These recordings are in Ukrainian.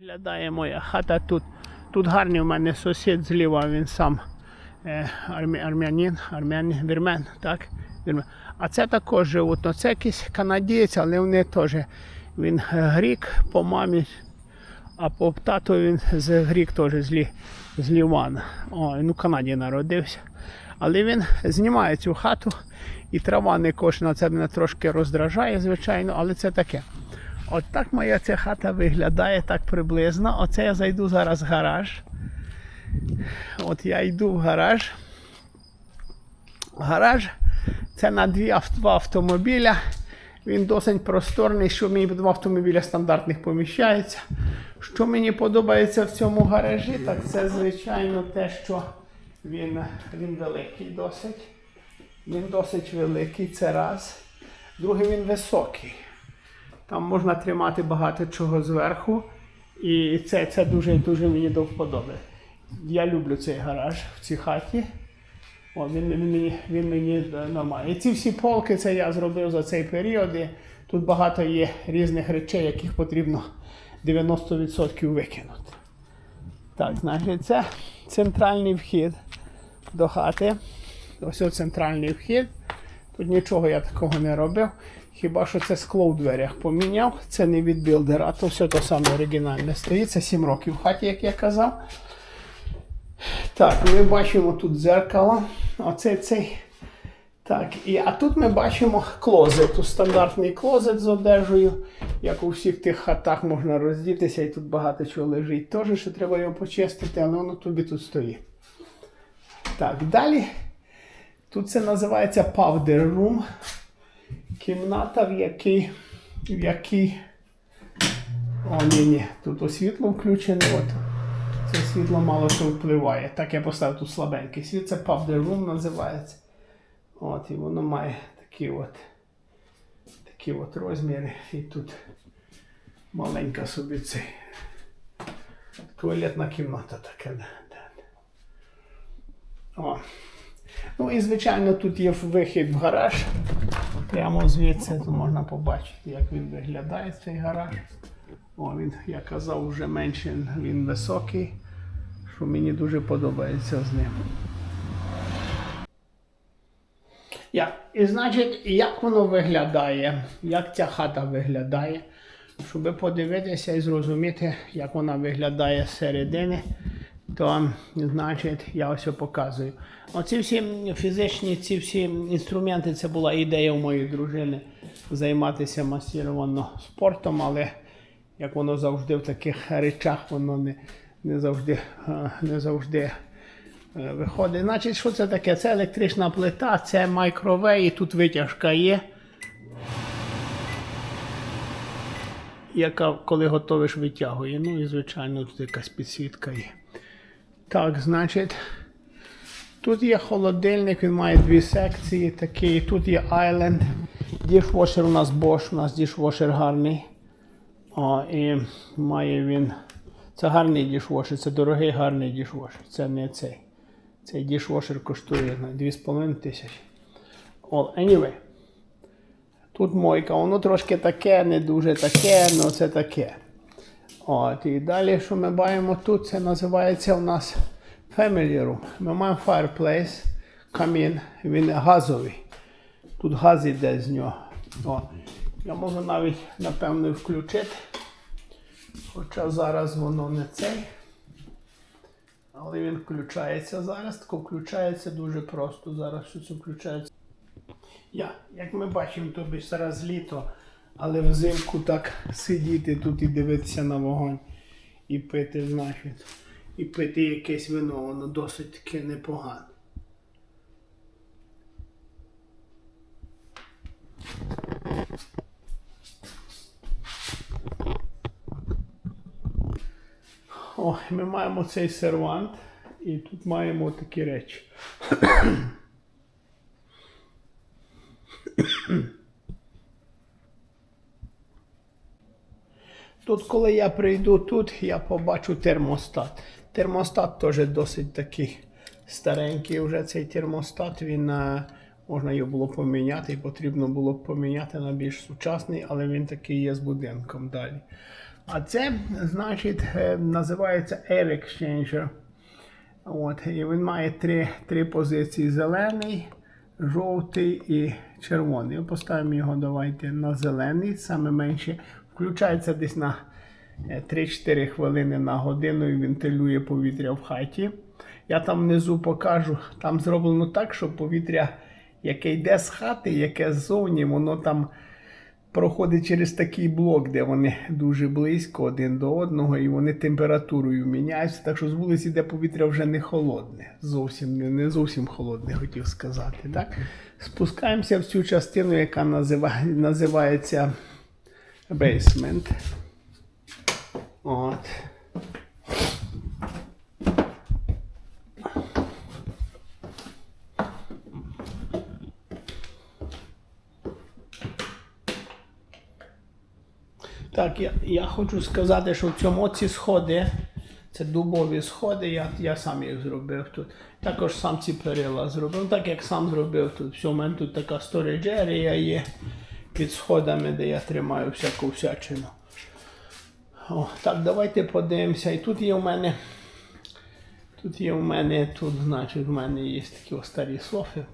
Виглядає моя хата тут. Тут гарний у мене сусід зліва, він сам е, армі, армянин, армянин, вірмен, так? Вірмен. А це також живуть. Ну, це якийсь канадієць, але вони теж. Він е, грік по мамі, а по тату він з грік теж з, з Лівана. О, він у Канаді народився. Але він знімає цю хату і трава не кошена. Це мене трошки роздражає, звичайно, але це таке. От так моя ця хата виглядає так приблизно. Оце я зайду зараз в гараж. От я йду в гараж. Гараж це на дві два автомобіля. Він досить просторний, що мені два автомобіля стандартних поміщається. Що мені подобається в цьому гаражі, так це звичайно те, що він, він великий досить. Він досить великий, це раз. Другий він високий. Там можна тримати багато чого зверху. І це, це дуже дуже мені до вподоби. Я люблю цей гараж в цій хаті. О, він, він, мені, він мені е, нормальний. І ці всі полки це я зробив за цей період. І тут багато є різних речей, яких потрібно 90% викинути. Так, значить, це центральний вхід до хати. Ось центральний вхід. Тут нічого я такого не робив. Хіба що це скло в дверях поміняв. Це не від білдера, то все то саме оригінальне стоїть. Це 7 років в хаті, як я казав. Так, ми бачимо тут дзеркало. Оце цей. Так, і, а тут ми бачимо клозет. Стандартний клозет з одежею. Як у всіх тих хатах можна роздітися, і тут багато чого лежить. Теж що треба його почистити, але воно тобі тут стоїть. Так, далі. Тут це називається powder room. Кімната, в якій. В якій. О, ні, ні. Тут освітло включене. От. Це світло мало що впливає. Так я поставив тут слабенький світ. Це powder room називається. От, і воно має такі от, такі от розміри. І тут маленька собі цей. Туалетна кімната така. Да, да. О. Ну і звичайно тут є вихід в гараж. Прямо звідси можна побачити, як він виглядає цей гараж. О, він, я казав, вже менше він високий, що мені дуже подобається з ним. Я, і значить, як воно виглядає, як ця хата виглядає, щоб подивитися і зрозуміти, як вона виглядає середини, то значить я ось показую. Оці всі фізичні, ці всі інструменти, це була ідея у моєї дружини займатися масіровано спортом, але як воно завжди в таких речах, воно не, не завжди, е, не завжди е, виходить. Значить, що це таке? Це електрична плита, це майкровей, тут витяжка є. Яка, коли готовиш, витягує. Ну і, звичайно, тут якась підсвітка є. Так, значить, тут є холодильник, він має дві секції такі. Тут є Island. Дішвошер у нас Bosch, у нас дішвошер гарний. О, і має він. Це гарний дішвошер, це дорогий гарний дішвошер. Це не цей. Цей дішвошер коштує на 2,5 тисячі. О, anyway. Тут мойка, воно трошки таке, не дуже таке, але це таке. От, і далі, що ми маємо тут, це називається у нас Family Room. Ми маємо fireplace, камін, він газовий. Тут газ іде з нього. О, я можу навіть, напевно, включити. Хоча зараз воно не цей. Але він включається зараз. Тако включається дуже просто. Зараз все це включається. Я, як ми бачимо, тобі зараз літо, але взимку так сидіти тут і дивитися на вогонь і пити, значить, і пити якесь вино, воно досить таке непогане. О, ми маємо цей сервант, і тут маємо такі речі. Тут, коли я прийду тут, я побачу термостат. Термостат теж досить такий старенький вже цей термостат. Він е, можна його було поміняти, потрібно було б поміняти на більш сучасний, але він такий є з будинком далі. А це, значить, е, називається Air Exchanger. От, і він має три, три позиції: зелений, жовтий і червоний. Поставимо його давайте на зелений, саме менше. Включається десь на е, 3-4 хвилини на годину і вентилює повітря в хаті. Я там внизу покажу, там зроблено так, що повітря, яке йде з хати, яке ззовні, воно там проходить через такий блок, де вони дуже близько один до одного, і вони температурою міняються. Так що з вулиці йде повітря вже не холодне. Зовсім не, не зовсім холодне, хотів сказати. Так? Спускаємося в цю частину, яка називає, називається basement. От. Так, я, я хочу сказати, що в цьому ці сходи, це дубові сходи, я, я сам їх зробив тут. Також сам ці перила зробив, так як сам зробив тут. Все, у тут така сториджерія є під сходами, де я тримаю всяку всячину. О, так, давайте подивимося. І тут є у мене. Тут є у мене, тут, значить, в мене є такі старі софи.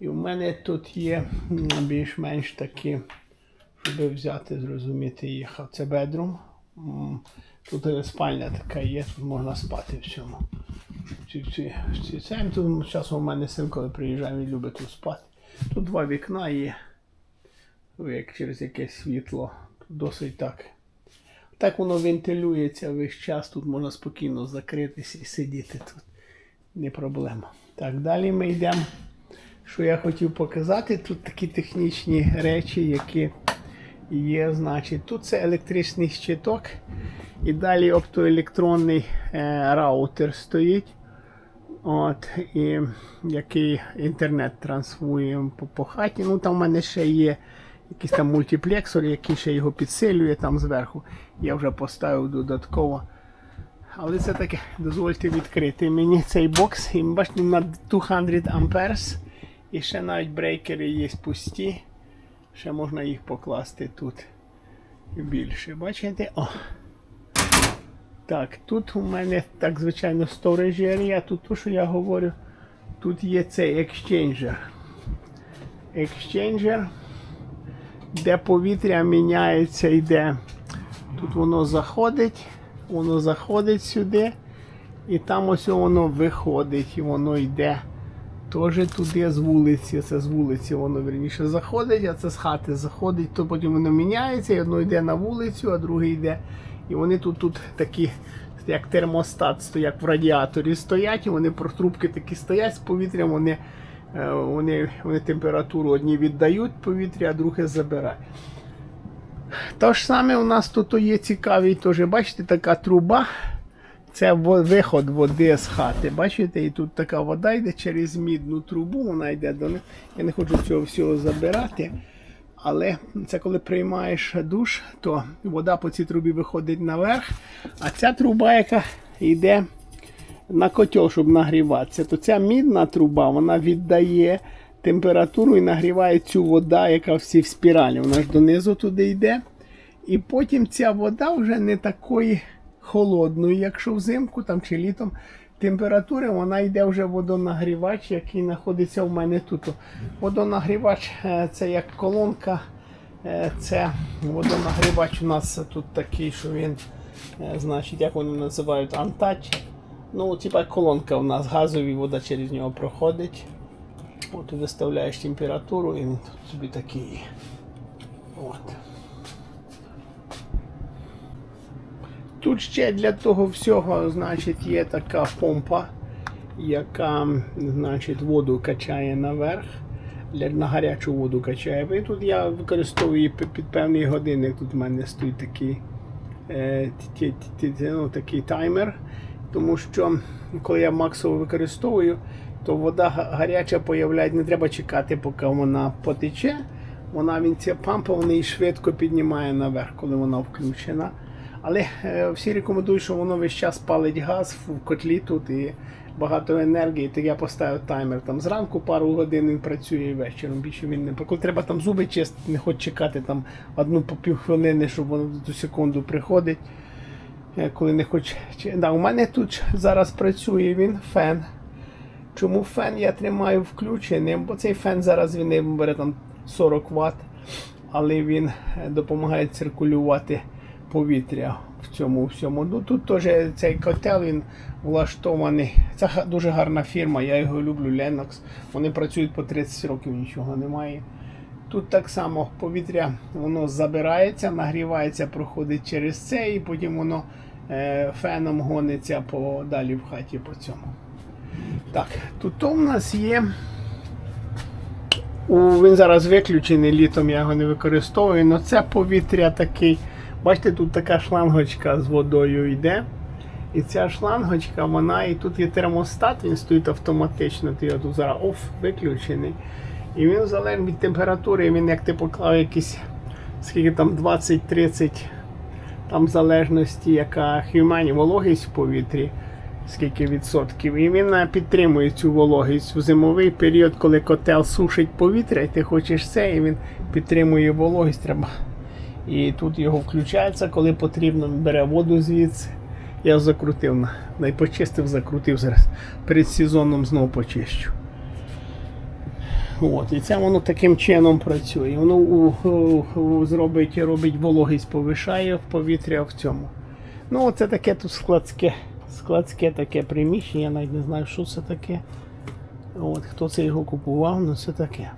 І в мене тут є більш-менш такі щоб взяти, зрозуміти їх. Це бедрум. Тут спальня така є, тут можна спати в цьому. Тут часом у мене син, коли приїжджає, він любить тут спати. Тут два вікна є. Ну, Як через якесь світло. Досить так. Так воно вентилюється весь час, тут можна спокійно закритися і сидіти тут. Не проблема. Так, далі ми йдемо. Що я хотів показати, тут такі технічні речі, які є, значить, тут це електричний щиток. І далі оптоелектронний е, раутер стоїть. От, і який інтернет транслює по, по хаті. Ну там в мене ще є якийсь там мультиплексор, який ще його підсилює там зверху. Я вже поставив додатково. Але це таке, дозвольте відкрити мені цей бокс. І бачите, на 200 амперс. І ще навіть брейкери є пусті. Ще можна їх покласти тут більше. Бачите? О. Так, тут у мене так звичайно сторожі, а тут то, що я говорю, тут є цей екшченджер. Екшченджер, де повітря міняється, йде. Тут воно заходить, воно заходить сюди, і там ось воно виходить, і воно йде. Теж туди з вулиці, це з вулиці воно верніше заходить, а це з хати заходить, то потім воно міняється, і одно йде на вулицю, а друге йде. І вони тут, тут такі, як термостат, стоять в радіаторі стоять, і вони про трубки такі стоять з повітрям, вони, вони, вони температуру одні віддають повітря, а друге забирають. Те ж саме у нас тут є цікавий, теж, бачите, така труба. Це виход води з хати. Бачите, і тут така вода йде через мідну трубу, вона йде до них. Я не хочу цього всього забирати. Але це коли приймаєш душ, то вода по цій трубі виходить наверх. А ця труба, яка йде на котел, щоб нагріватися, то ця мідна труба вона віддає температуру і нагріває цю вода, яка всі в спіралі. Вона ж донизу туди йде. І потім ця вода вже не такої холодної, якщо взимку там чи літом температури, вона йде вже в водонагрівач, який знаходиться в мене тут. Водонагрівач е, це як колонка. е, Це водонагрівач у нас тут такий, що він, е, значить, як вони називають, антач. Ну, типа колонка у нас газові, вода через нього проходить. От виставляєш температуру і тут собі такий. От. Тут ще для того всього, значить, є така помпа, яка, значить, воду качає наверх. На гарячу воду качає. І тут я використовую під, певний годинник. Тут в мене стоїть такий, е, ну, такий таймер. Тому що коли я максово використовую, то вода гаряча появляється, не треба чекати, поки вона потече. Вона він ця пампа вона її швидко піднімає наверх, коли вона включена. Але е, всі рекомендують, що воно весь час палить газ в котлі тут і багато енергії, то я поставив таймер там зранку пару годин він працює і вечором. Більше він не коли треба там зуби чистити, не хоч чекати там одну по півхвилини, щоб воно до секунду приходить. Е, Коли не хоч. Да, у мене тут зараз працює він фен. Чому фен я тримаю включеним? Бо цей фен зараз він не бере там 40 Вт, але він е, допомагає циркулювати повітря в цьому всьому. Ну тут теж цей котел він влаштований. Це дуже гарна фірма, я його люблю, Lennox. Вони працюють по 30 років, нічого немає. Тут так само повітря воно забирається, нагрівається, проходить через це, і потім воно е, феном гониться по, далі в хаті по цьому. Так, тут у нас є. У, він зараз виключений, літом я його не використовую, але це повітря такий. Бачите, тут така шлангочка з водою йде. І ця шлангочка, вона і тут є термостат, він стоїть автоматично, ти його тут зараз оф виключений. І він залежить від температури, він як ти поклав якісь, скільки там 20-30, там залежності, яка хюмані вологість в повітрі, скільки відсотків. І він е, підтримує цю вологість в зимовий період, коли котел сушить повітря, і ти хочеш це, і він підтримує вологість. Треба. І тут його включається, коли потрібно, бере воду звідси. Я закрутив, на- на- почистив, закрутив зараз. Перед сезоном знову почищу. От, і це воно таким чином працює. Воно у, у, у- зробить, робить вологість, повишає в повітря в цьому. Ну, це таке тут складське, складське таке приміщення, я навіть не знаю, що це таке. От, хто це його купував, ну це таке.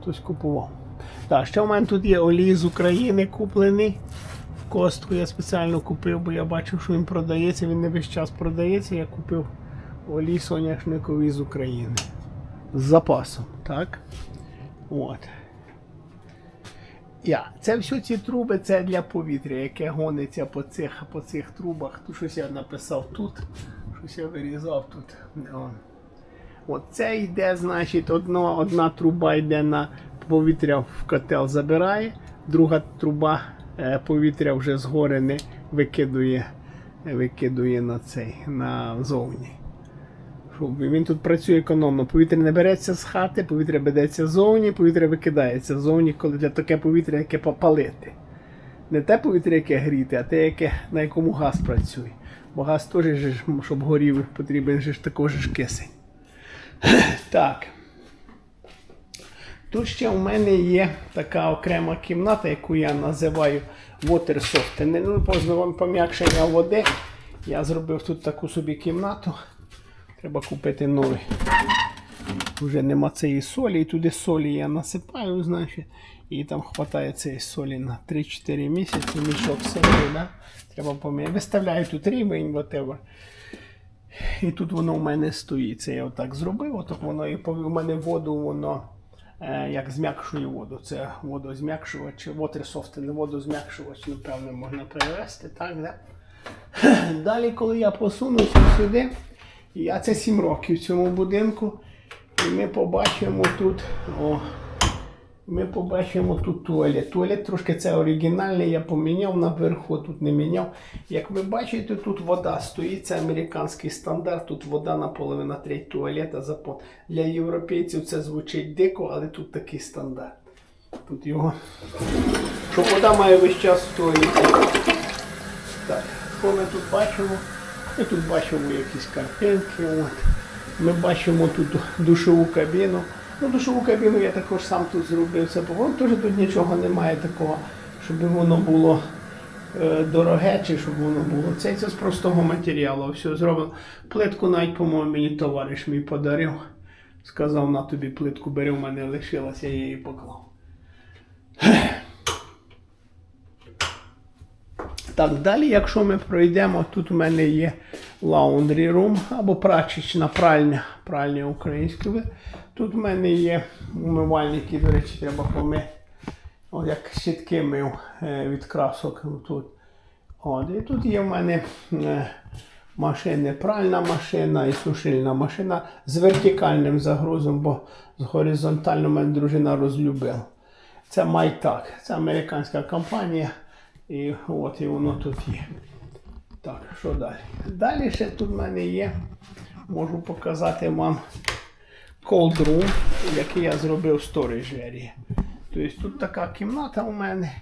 Хтось купував. Так, ще в мене тут є олій з України куплений. В костку я спеціально купив, бо я бачив, що він продається, він не весь час продається. Я купив олій соняшниковий з України з запасом, так? От. Я. Це всі ці труби це для повітря, яке гониться по цих, по цих трубах. Тут щось я написав тут, щось я вирізав тут. О. От це йде, значить, одно, одна труба йде на повітря в котел забирає, друга труба е, повітря вже згорене викидує, викидує на цей, на зовні. Щоб Він тут працює економно. Повітря не береться з хати, повітря береться ззовні, повітря викидається ззовні, коли для таке повітря, яке попалити. Не те повітря, яке гріти, а те, яке, на якому газ працює. Бо газ теж, щоб горів, потрібен ж також ж кисень. Так. Тут ще у мене є така окрема кімната, яку я називаю Water Softening. Ну, позновим пом'якшення води. Я зробив тут таку собі кімнату. Треба купити новий. Вже нема цієї солі, і туди солі я насипаю, значить, і там вистачає цієї солі на 3-4 місяці, мішок солі, да? треба поміняти. Виставляю тут рівень, whatever. І тут воно у мене стоїть. Це я отак зробив, отак воно і у мене воду воно е, як зм'якшує воду. Це водозм'якшувач, water водозм'якшувач, напевно, можна перевести, так, да? Далі, коли я посунуся сюди, я це 7 років в цьому будинку, і ми побачимо тут. О, ми побачимо тут туалет. Туалет трошки це оригінальний, я поміняв наверху, тут не міняв. Як ви бачите, тут вода стоїть, це американський стандарт, тут вода наполовина треть туалета запон. Для європейців це звучить дико, але тут такий стандарт. Тут його. Що вода має весь час в. Так, що ми тут бачимо? Ми тут бачимо якісь картинки. От. Ми бачимо тут душову кабіну. Ну, душову кабіну я також сам тут зробив. Це по теж тут нічого немає такого, щоб воно було е, дороге чи щоб воно було. Це, це з простого матеріалу. Все зроблено. Плитку навіть, по-моєму, мені товариш мій подарив. Сказав, на тобі плитку бери, в мене лишилась, я її поклав. Так, далі, якщо ми пройдемо, тут у мене є laundry room або прачечна пральня, пральня українською. Тут у мене є умивальники, до речі, треба помити. От як щітки мив е, від красок тут. От, і тут є в мене е, машини, пральна машина і сушильна машина з вертикальним загрузом, бо з горизонтальним мене дружина розлюбила. Це Майтак, це американська компанія. І от і воно тут є. Так, що далі? Далі ще тут в мене є можу показати вам room, який я зробив в сторіжері. Тобто тут така кімната у мене,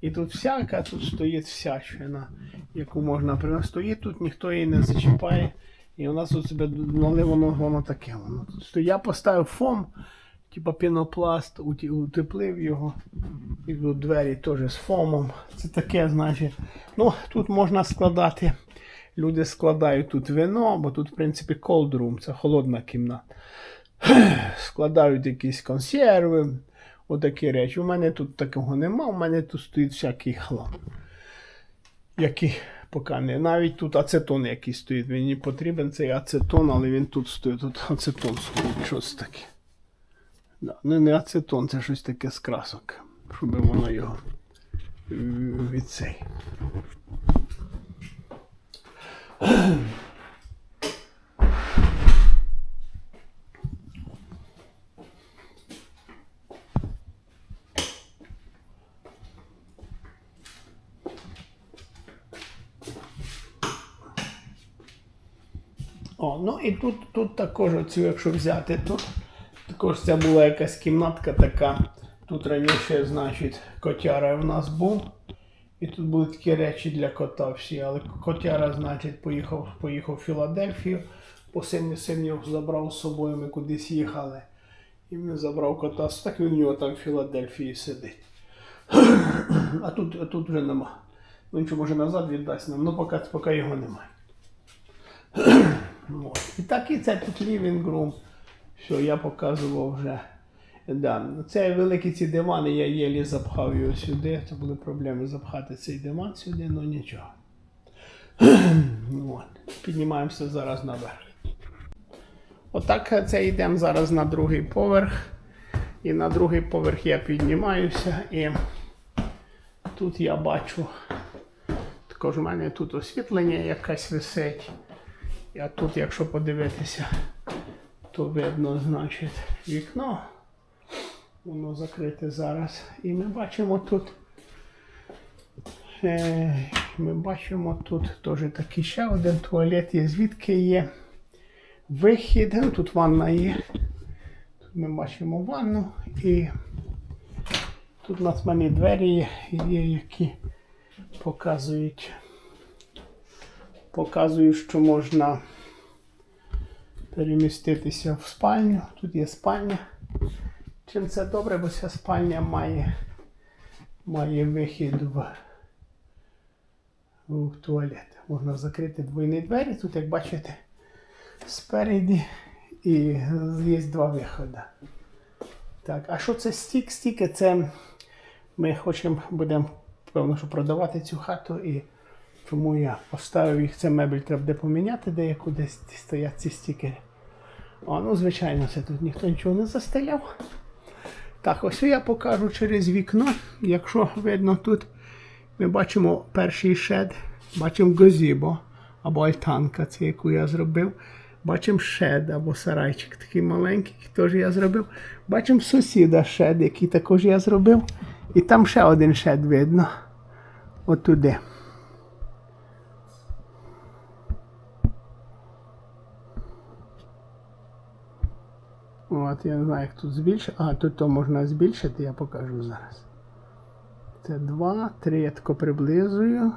і тут всяка, тут стоїть всячина, яку можна принести. Стоїть тут, ніхто її не зачіпає. І у нас тут себе ну, воно, воно таке. Воно тут. Я поставив фом, типа пінопласт, утеплив його. І тут двері теж з фомом. Це таке, значить. Ну, тут можна складати. Люди складають тут вино, бо тут, в принципі, cold room, це холодна кімната. Складають якісь консерви, отакі речі. У мене тут такого нема, у мене тут стоїть всякий хлам. Який поки не. Навіть тут ацетон якийсь стоїть. Мені потрібен цей ацетон, але він тут стоїть. Тут ацетон стоїть. Щось таке. Да. Ну не ацетон, це щось таке з красок. Щоб воно його від цей. О, ну і тут, тут також, оцю, якщо взяти, тут також це була якась кімнатка така. Тут раніше, значить, котяра в нас був. І тут були такі речі для кота всі. Але котяра, значить, поїхав, поїхав в Філадельфію, по син, син його забрав з собою, ми кудись їхали. І він забрав кота, так він у нього там в Філадельфії сидить. А тут, а тут вже нема. Ну нічого, може назад віддасть нам, ну поки, поки його немає. І так і це тут room. Що я показував вже. Да. Це великі ці дивани, я єлі запхав його сюди. Це були проблеми запхати цей диван сюди, ну нічого. От. Піднімаємося зараз наверх. Отак це йдемо зараз на другий поверх. І на другий поверх я піднімаюся і тут я бачу. Також у мене тут освітлення якесь висить. А тут, якщо подивитися, то видно, значить, вікно. Воно закрите зараз. І ми бачимо тут. Е, ми бачимо тут теж такий ще один туалет є, звідки є вихід. Тут ванна є. Тут ми бачимо ванну і тут у нас в мене двері є, є, які показують показую, що можна переміститися в спальню. Тут є спальня. Чим це добре, бо ця спальня має, має вихід в, в туалет. Можна закрити двойні двері. Тут, як бачите, спереді і є два виходи. Так, а що це стік? Стіки це ми хочемо, будемо, певно, що продавати цю хату і тому я поставив їх, це мебель треба буде поміняти, деяку десь стоять ці стікери. О, ну, звичайно, це тут ніхто нічого не застеляв. Так, ось я покажу через вікно. Якщо видно тут, ми бачимо перший шед, бачимо газібо або альтанка, це яку я зробив. Бачимо шед або сарайчик такий маленький, який теж я зробив. Бачимо сусіда шед, який також я зробив. І там ще один шед видно. Отуди. От, я не знаю, як тут збільшити. А, тут то можна збільшити, я покажу зараз. Це 2, 3, я тако приблизую.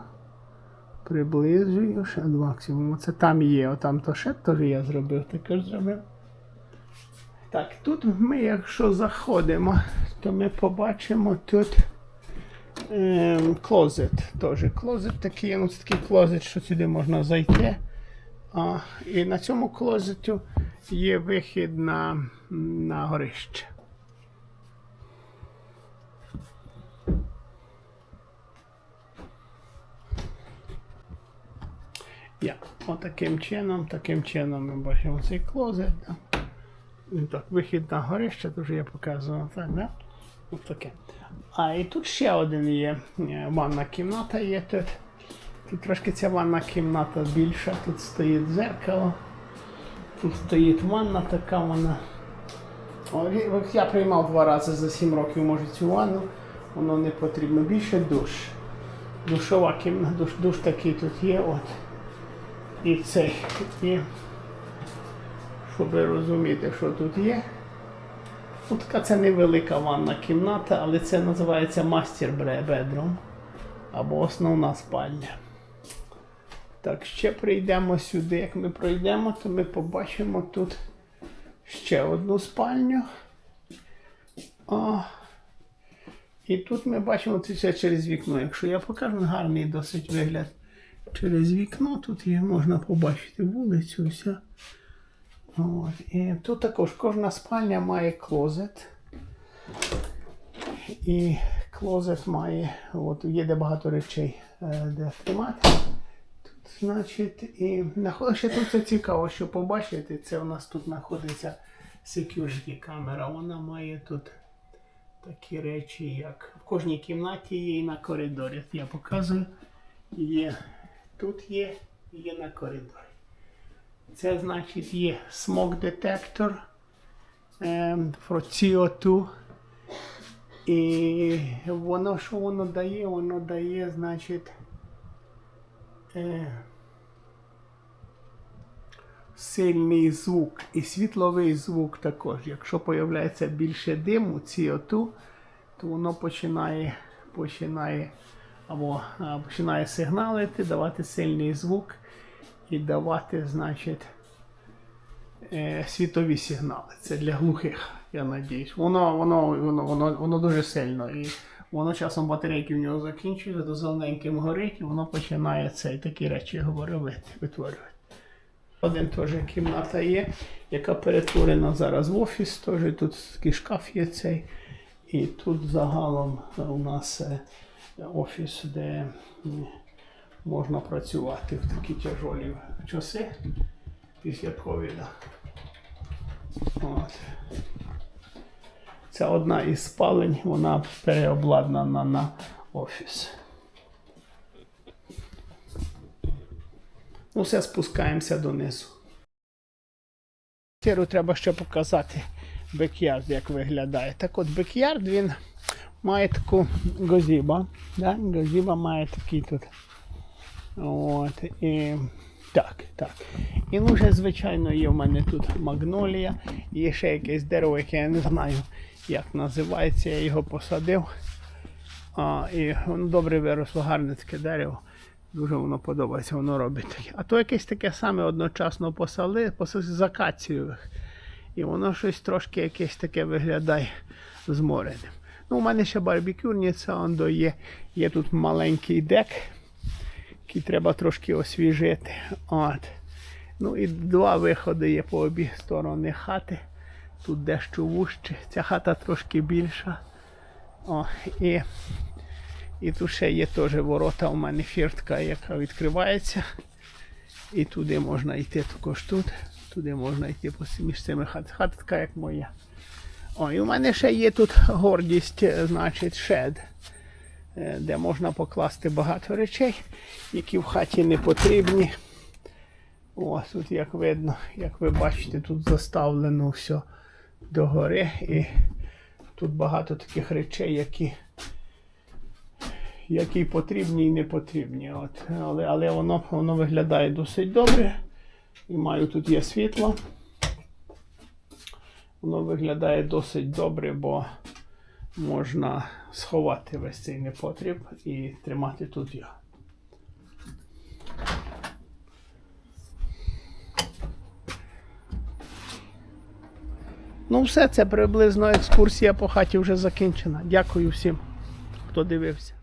Приблизую, ще максимум. Це там є, отам то ще теж я зробив, також зробив. Так, тут ми, якщо заходимо, то ми побачимо тут ем, клозет. Теж клозет такий, ну це такий клозет, що сюди можна зайти. А, і на цьому клозету є вихід на, на горище. Я. Отаким чином, таким чином ми бачимо цей клозет. Да? Так, вихід на горище, вже я показував. Так, да? Ось таке. А і тут ще один є. е, Ванна кімната є тут. Тут трошки ця ванна кімната більша, тут стоїть дзеркало. Тут стоїть ванна така вона. Я приймав два рази за 7 років, може, цю ванну. Воно не потрібно. Більше душ. Душова кімната, душ, душ такий тут є. От. І цей. І щоб розуміти, що тут є. Ну, така це невелика ванна кімната, але це називається мастер бедрум або основна спальня. Так, ще прийдемо сюди. Як ми пройдемо, то ми побачимо тут ще одну спальню. О. І тут ми бачимо це через вікно. Якщо я покажу гарний досить вигляд через вікно, тут є, можна побачити вулицю. Все. От. І тут також кожна спальня має клозет. І клозет має, от, є де багато речей, е, де тримати. Значить, і ще тут це цікаво, що побачити. Це у нас тут знаходиться security камера. Вона має тут такі речі, як в кожній кімнаті є і на коридорі. Я показую. Є тут є, є на коридорі. Це значить є detector ем, CO2. І воно, що воно дає? Воно дає, значить, е, сильний звук і світловий звук також. Якщо появляється більше диму, CO2, то воно починає, починає або а, починає сигналити, давати сильний звук і давати, значить, е, світові сигнали. Це для глухих, я надіюсь. Воно, воно, воно, воно, воно дуже сильно. І воно часом батарейки в нього закінчуються, то зелененьким горить, і воно починає цей такі речі говорити, витворювати. Один теж кімната є, яка перетворена зараз в офіс. Теж тут такий шкаф є цей. І тут загалом у нас е, офіс, де можна працювати в такі тяжолі часи після ковіда. От. Це одна із спалень, вона переобладнана на офіс. Ну, все спускаємося донизу. Квартиру треба ще показати бекярд, як виглядає. Так от бекярд він має таку газіба. Да? Газіба має такий тут. От, і, так, так. І ну вже, звичайно, є в мене тут магнолія. Є ще якесь дерево, яке я не знаю, як називається. Я його посадив. А, і воно добре виросло, гарне таке дерево. Дуже воно подобається, воно робить. А то якесь таке саме одночасно посали, посали з акацієвих. І воно щось трошки якесь таке виглядає змореним. Ну, у мене ще барбекюрниця, он до є. Є тут маленький дек, який треба трошки освіжити. От. Ну і два виходи є по обі сторони хати. Тут дещо вужче. Ця хата трошки більша. О, і і тут ще є теж ворота у мене фіртка, яка відкривається. І туди можна йти також тут. Туди можна йти між цими хат. Хата така, як моя. О, і у мене ще є тут гордість, е, значить, шед, е, де можна покласти багато речей, які в хаті не потрібні. О, тут як видно, як ви бачите, тут заставлено все догори. І тут багато таких речей, які які потрібні і не потрібні. От. Але, але воно, воно виглядає досить добре. І маю тут є світло. Воно виглядає досить добре, бо можна сховати весь цей непотріб і тримати тут його. Ну, все, це приблизно екскурсія по хаті вже закінчена. Дякую всім, хто дивився.